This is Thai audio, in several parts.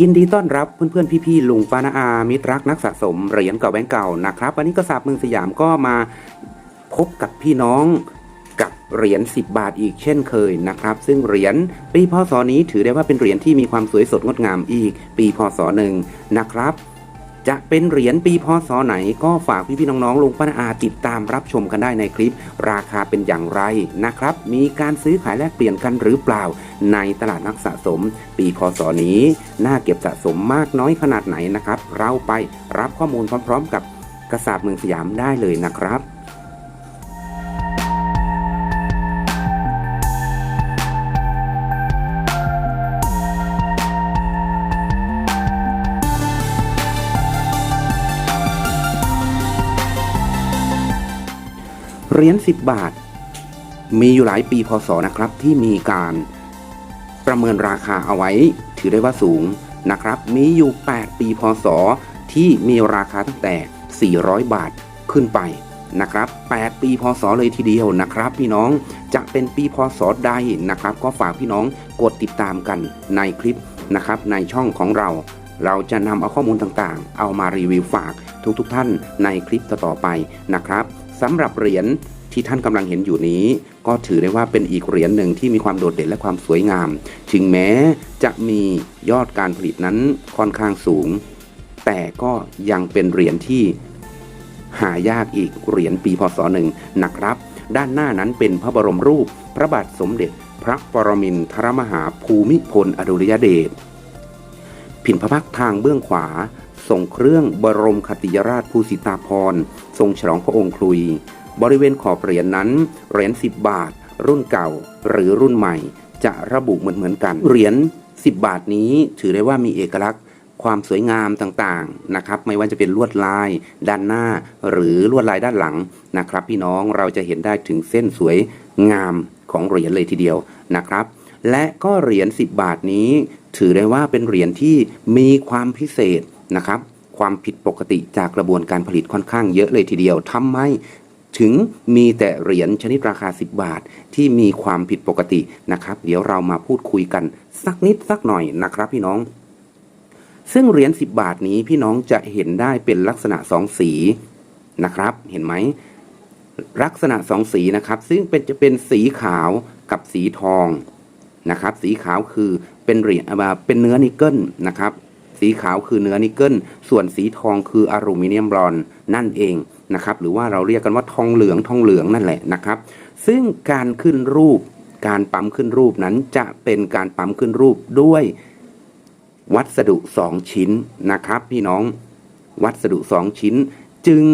ยินดีต้อนรับเพื่อนๆ พี่ๆ ลุงปานาอา มิตรรักนักสะสมเหรียญเก่าแบงก์เก่านะครับ วันนี้กระสาบเมืองสยามก็มาพบกับพี่น้องกับเหรียญ10 บาทอีกเช่นเคยนะครับ ซึ่งเหรียญปีพศนี้ถือได้ว่าเป็นเหรียญที่มีความสวยสดงดงามอีก ปีพศหนึ่งนะครับ จะเป็นเหรียญปีพศไหนก็ฝากพี่ๆน้องๆลงป้านาอาติดตามรับชมกันได้ในคลิป ราคาเป็นอย่างไรนะครับ มีการซื้อขายแลกเปลี่ยนกันหรือเปล่า ในตลาดนักสะสม ปีพศนี้ น่าเก็บสะสมมากน้อยขนาดไหนนะครับ เราไปรับข้อมูลพร้อม ๆ กับกระสาบเมืองสยามได้เลยนะครับ เหรียญ10 บาท มีอยู่หลายปีพศนะครับ ที่มีการประเมินราคาเอาไว้ ถือได้ว่าสูงนะครับ มีอยู่ 8 ปีพศ ที่มีราคาตั้งแต่ 400 บาทขึ้นไปนะครับ 8 ปีพศเลยทีเดียวนะครับ พี่น้องจะเป็นปีพศใดนะครับ ก็ฝากพี่น้องกดติดตามกันในคลิปนะครับ ในช่องของเรา เราจะนำเอาข้อมูลต่างๆ เอามารีวิวฝากทุกๆทท่านในคลิปต่อๆไปนะครับ สำหรับเหรียญที่ท่านกำลังเห็นอยู่นี้ ก็ถือได้ว่าเป็นอีกเหรียญหนึ่งที่มีความโดดเด่นและความสวยงาม ถึงแม้จะมียอดการผลิตนั้นค่อนข้างสูง แต่ก็ยังเป็นเหรียญที่หายากอีกเหรียญปีพศหนึ่งนะครับ ด้านหน้านั้นเป็นพระบรมรูป พระบาทสมเด็จ พระปรมินทรมหาภูมิพลอดุลยเดช ผินพระพักทางเบื้องขวา ทรงเครื่องบรมคติยราชภูสิตาพร ทรงฉลองพระองค์คลุย บริเวณขอบเหรียญนนั้นเหรียญ10 บาท รุ่นเก่าหรือรุ่นใหม่ จะระบุเหมือนเหมือนกัน เหรียญ10 บาทนี้ถือได้ว่ามีเอกลักษณ์ความสวยงามต่างๆนะครับ ไม่ว่าจะเป็นลวดลายด้านหน้า หรือลวดลายด้านหลังนะครับ พี่น้องเราจะเห็นได้ถึงเส้นสวยงามของเหรียญเลยทีเดียวนะครับ และก็เหรียญ10 บาทนี้ ถือได้ว่าเป็นเหรียญที่มีความพิเศษ นะครับ ความผิดปกติจากกระบวนการผลิตค่อนข้างเยอะเลยทีเดียวทำไมถึงมีแต่เหรียญชนิดราคา 10 บาท ที่มีความผิดปกตินะครับ เดี๋ยวเรามาพูดคุยกันสักนิดสักหน่อยนะครับพี่น้อง ซึ่งเหรียญ10 บาทนี้พี่น้องจะเห็นได้เป็นลักษณะสองสีนะครับ เห็นไหมลักษณะสองสีนะครับ ซึ่งเป็นจะเป็นสีขาวกับสีทองนะครับ สีขาวคือเป็นเหรียญเป็นเนื้อนิกเกิลนะครับ สีขาวคือเนื้อนิกเกิล ส่วนสีทองคืออลูมิเนียมบรอนนั่นเองนะครับหรือว่าเราเรียกกันว่าทองเหลืองทองเหลืองนั่นแหละนะครับ ซึ่งการขึ้นรูปการปั๊มขึ้นรูปนั้นจะเป็นการปั๊มขึ้นรูปด้วยวัสดุสองชิ้นนะครับ พี่น้องวัสดุสองชิ้น จึง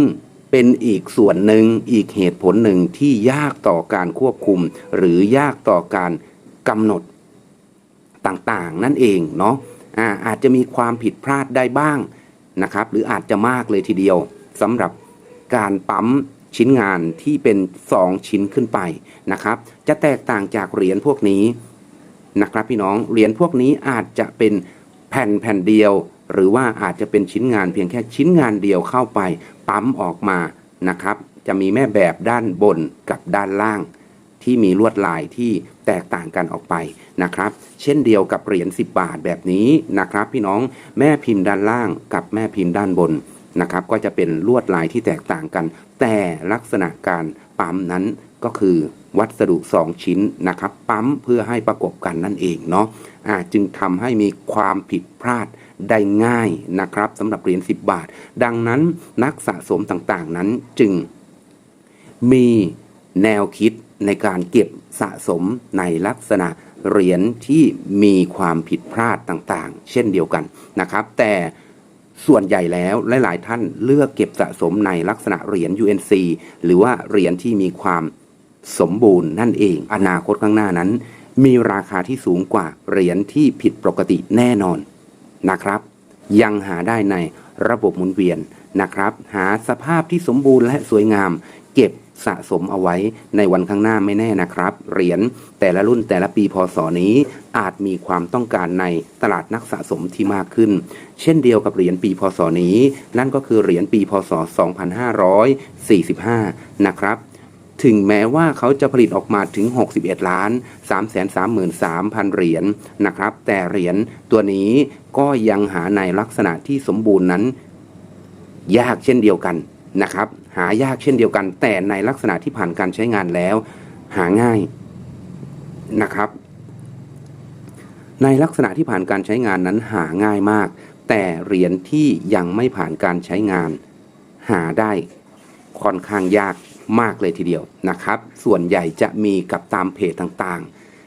เป็นอีกส่วนหนึ่งอีกเหตุผลหนึ่งที่ยากต่อการควบคุม หรือยากต่อการกำหนดต่างๆ นั่นเองเนาะ อาอาจจะมีความผิดพลาดได้บ้างนะครับ หรืออาจจะมากเลยทีเดียวสำหรับการปั๊มชิ้นงานที่เป็น 2 ชิ้นขึ้นไปนะครับ จะแตกต่างจากเหรียญพวกนี้นะครับพี่น้องเหรียญพวกนี้อาจจะเป็นแผ่นแผ่นเดียว หรือว่าอาจจะเป็นชิ้นงานเพียงแค่ชิ้นงานเดียวเข้าไป ปั๊มออกมานะครับ จะมีแม่แบบด้านบนกับด้านล่าง ที่มีลวดลายที่แตกต่างกันออกไปนะครับ เช่นเดียวกับเหรียญ10 บาทแบบนี้นะครับ พี่น้องแม่พิมพ์ด้านล่างกับแม่พิมพ์ด้านบนนะครับ ก็จะเป็นลวดลายที่แตกต่างกัน แต่ลักษณะการปั๊มนั้นก็คือวัสดุ 2 ชิ้นนะครับ ปั๊มเพื่อให้ประกบกันนั่นเองเนาะะจึงทำให้มีความผิดพลาดได้ง่ายนะครับสำหรับเหรียญ10 บาท ดังนั้นนักสะสมต่างๆนั้นจึงมีแนวคิด ในการเก็บสะสมในลักษณะเหรียญที่มีความผิดพลาดต่างๆ เช่นเดียวกันนะครับ แต่ส่วนใหญ่แล้วหลาย ๆ ท่านเลือกเก็บสะสมในลักษณะเหรียญ UNC หรือว่าเหรียญที่มีความสมบูรณ์นั่นเอง อนาคตข้างหน้านั้น มีราคาที่สูงกว่าเหรียญที่ผิดปกติแน่นอนนะครับ ยังหาได้ในระบบหมุนเวียนนะครับ หาสภาพที่สมบูรณ์และสวยงาม เก็บ สะสมเอาไว้ในวันข้างหน้าไม่แน่นะครับ เหรียญแต่ละรุ่นแต่ละปีพศนี้อาจมีความต้องการในตลาดนักสะสมที่มากขึ้น เช่นเดียวกับเหรียญปีพศนี้ นั่นก็คือเหรียญปีพศ 2545 นะครับถึงแม้ว่าเขาจะผลิตออกมาถึง 61 ล้าน3 3 3 3 0 0 0เหรียญนะครับ แต่เหรียญตัวนี้ก็ยังหาในลักษณะที่สมบูรณ์นั้น ยากเช่นเดียวกันนะครับ หายากเช่นเดียวกัน แต่ในลักษณะที่ผ่านการใช้งานแล้ว หาง่ายนะครับ ในลักษณะที่ผ่านการใช้งานนั้นหาง่ายมาก แต่เหรียญที่ยังไม่ผ่านการใช้งาน หาได้ค่อนข้างยากมากเลยทีเดียวนะครับ ส่วนใหญ่จะมีกับตามเพจต่าง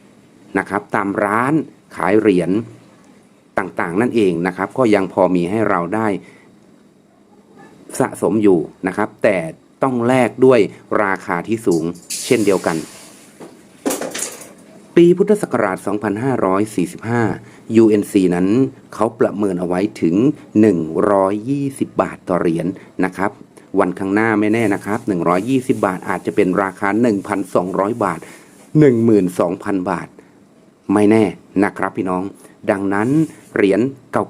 ๆนะครับ ตามร้านขายเหรียญต่างๆ นั่นเองนะครับ ก็ยังพอมีให้เราได้ สะสมอยู่นะครับ แต่ต้องแลกด้วยราคาที่สูงเช่นเดียวกัน ปีพุทธศักราช 2545 UNC นั้นเขาประเมินเอาไว้ถึง 120 บาทต่อเหรียญนะครับวันข้างหน้าไม่แน่นะครับ 120 บาทอาจจะเป็นราคา 1,200 บาท 12,000 บาท ไม่แน่นะครับพี่น้อง ดังนั้นเหรียญ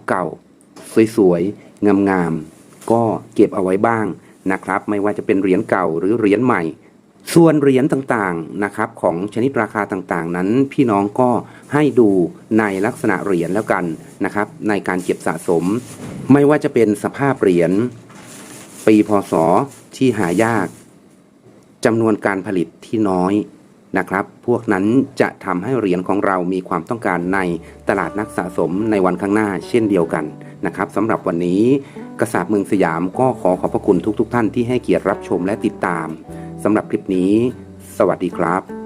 เก่าๆ สวยๆ งามๆ ก็เก็บเอาไว้บ้างนะครับ ไม่ว่าจะเป็นเหรียญเก่าหรือเหรียญใหม่ ส่วนเหรียญต่างๆนะครับของชนิดราคาต่างๆ นั้นพี่น้องก็ให้ดูในลักษณะเหรียญแล้วกันนะครับ ในการเก็บสะสม ไม่ว่าจะเป็นสภาพเหรียญปีพศที่หายากจำนวนการผลิตที่น้อย นะครับ พวกนั้นจะทำให้เหรียญของเรามีความต้องการในตลาดนักสะสมในวันข้างหน้าเช่นเดียวกันนะครับสำหรับวันนี้กระสาบเมืองสยามก็ขอขอบพระคุณทุกๆทท่านที่ให้เกียรติรับชมและติดตามสำหรับคลิปนี้ สวัสดีครับ